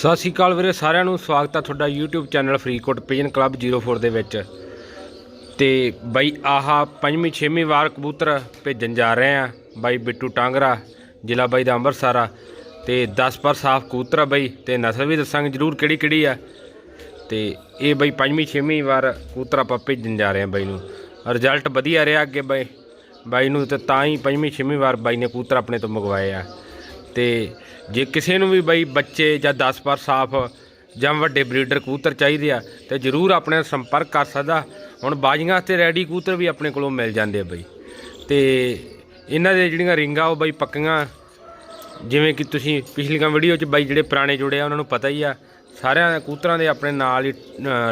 ਸਤਿ ਸ਼੍ਰੀ ਅਕਾਲ ਵੀਰੇ, ਸਾਰਿਆਂ ਨੂੰ ਸਵਾਗਤ ਆ ਤੁਹਾਡਾ YouTube channel Faridkot pigeon club 04 ਦੇ ਵਿੱਚ। ਤੇ ਬਾਈ ਆਹ ਪੰਜਵੀਂ, ਛੇਵੀਂ ਵਾਰ ਕਬੂਤਰ ਭੇਜਣ ਜਾ ਰਹੇ ਆ, ਬਾਈ ਬਿੱਟੂ ਟਾਂਗਰਾ, ਜ਼ਿਲ੍ਹਾ ਬਾਈ ਦਾ ਅੰਮ੍ਰਿਤਸਰ ਆ। ਤੇ 10 ਪਰ ਸਾਫ਼ ਕਬੂਤਰ ਆ ਬਾਈ, ਤੇ ਨਸਲ ਵੀ ਦੱਸਾਂਗੇ ਜਰੂਰ ਕਿਹੜੀ ਕਿਹੜੀ ਆ। ਤੇ ਇਹ ਬਾਈ ਪੰਜਵੀਂ, ਛੇਵੀਂ ਵਾਰ ਕਬੂਤਰ ਆਪਾਂ ਭੇਜਣ ਜਾ ਰਹੇ ਆ ਬਾਈ ਨੂੰ। ਰਿਜ਼ਲਟ ਵਧੀਆ ਰਿਹਾ ਅੱਗੇ ਬਾਈ ਬਾਈ ਨੂੰ ਤੇ ਤਾਂ ਹੀ ਪੰਜਵੀਂ, ਛੇਵੀਂ ਵਾਰ ਬਾਈ ਨੇ ਕਬੂਤਰ ਆਪਣੇ ਤੋਂ ਮੰਗਵਾਏ ਆ। ਤੇ ਜੇ ਕਿਸੇ ਨੂੰ ਵੀ ਬਈ ਬੱਚੇ ਜਾਂ 10 ਪਰ ਸਾਫ਼ ਜਾਂ ਵੱਡੇ ਬਰੀਡਰ ਕਬੂਤਰ ਚਾਹੀਦੇ ਆ, ਤੇ ਜਰੂਰ ਆਪਣੇ ਨਾਲ ਸੰਪਰਕ ਕਰ ਸਕਦਾ। ਹੁਣ ਬਾਜੀਆਂ ਤੇ ਰੈਡੀ ਕਬੂਤਰ ਵੀ ਆਪਣੇ ਕੋਲੋਂ ਮਿਲ ਜਾਂਦੇ ਆ ਬਈ। ਤੇ ਇਹਨਾਂ ਦੇ ਜਿਹੜੀਆਂ ਰਿੰਗਾਂ, ਉਹ ਬਈ ਪੱਕੀਆਂ, ਜਿਵੇਂ ਕਿ ਤੁਸੀਂ ਪਿਛਲੀਆਂ ਵੀਡੀਓ 'ਚ ਬਾਈ ਜਿਹੜੇ ਪੁਰਾਣੇ ਜੁੜੇ ਆ, ਉਹਨਾਂ ਨੂੰ ਪਤਾ ਹੀ ਆ, ਸਾਰਿਆਂ ਕੂਤਰਾਂ ਦੇ ਆਪਣੇ ਨਾਲ ਹੀ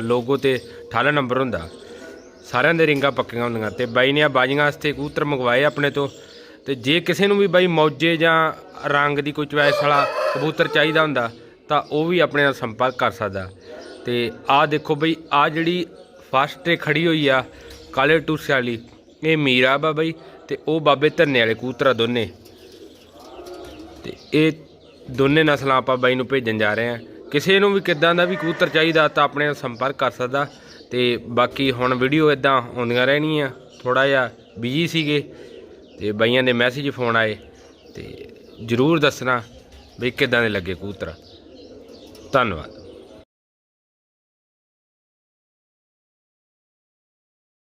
ਲੋਗੋ ਤੇ 18 ਨੰਬਰ ਹੁੰਦਾ। ਸਾਰਿਆਂ ਦੇ ਰਿੰਗਾਂ ਪੱਕੀਆਂ ਹੁੰਦੀਆਂ। ਤੇ ਬਾਈ ਨੇ ਆ ਬਾਜੀਆਂ ਵਾਸਤੇ ਕੂਤਰ ਮੰਗਵਾਏ ਆਪਣੇ ਤੋਂ। ਤੇ ਜੇ ਕਿਸੇ ਨੂੰ ਵੀ ਬਾਈ ਮੌਜੇ ਜਾਂ ਰੰਗ ਦੀ ਕੋਈ ਚੁਆਇਸ ਵਾਲਾ ਕਬੂਤਰ ਚਾਹੀਦਾ ਹੁੰਦਾ, ਤਾਂ ਉਹ ਵੀ ਆਪਣੇ ਨਾਲ ਸੰਪਰਕ ਕਰ ਸਕਦਾ। ਤੇ ਆਹ ਦੇਖੋ ਬਈ ਆ ਜਿਹੜੀ ਫਸਟ ਤੇ ਖੜੀ ਹੋਈ ਆ, ਕਾਲੇ ਟੂਸੇ ਵਾਲੀ, ਇਹ ਮੀਰਾ ਬਾ ਬਈ, ਤੇ ਉਹ ਬਾਬੇ ਧਰਨੇ ਵਾਲੇ ਕਬੂਤਰ ਆ ਦੋਨੇ। ਤੇ ਇਹ ਦੋਨੇ ਨਸਲਾਂ ਆਪਾਂ ਬਾਈ ਨੂੰ ਭੇਜਣ ਜਾ ਰਹੇ ਆ ਕਿਸੇ ਨੂੰ ਵੀ ਕਿੱਦਾਂ ਦਾ ਵੀ ਕੂਤਰ ਚਾਹੀਦਾ, ਤਾਂ ਆਪਣੇ ਨਾਲ ਸੰਪਰਕ ਕਰ ਸਕਦਾ। ਤੇ ਬਾਕੀ ਹੁਣ ਵੀਡੀਓ ਇਦਾਂ ਆਉਂਦੀਆਂ ਰਹਿਣੀਆਂ ਥੋੜਾ ਜਿਹਾ ਬਿਜ਼ੀ ਸੀਗੇ। ਤੇ ਬਈਆਂ ਦੇ ਮੈਸੇਜ ਫੋਨ ਆਏ ਤੇ ਜਰੂਰ ਦੱਸਣਾ ਵੀ ਕਿੱਦਾਂ ਦੇ ਲੱਗੇ ਕਬੂਤਰ। ਧੰਨਵਾਦ।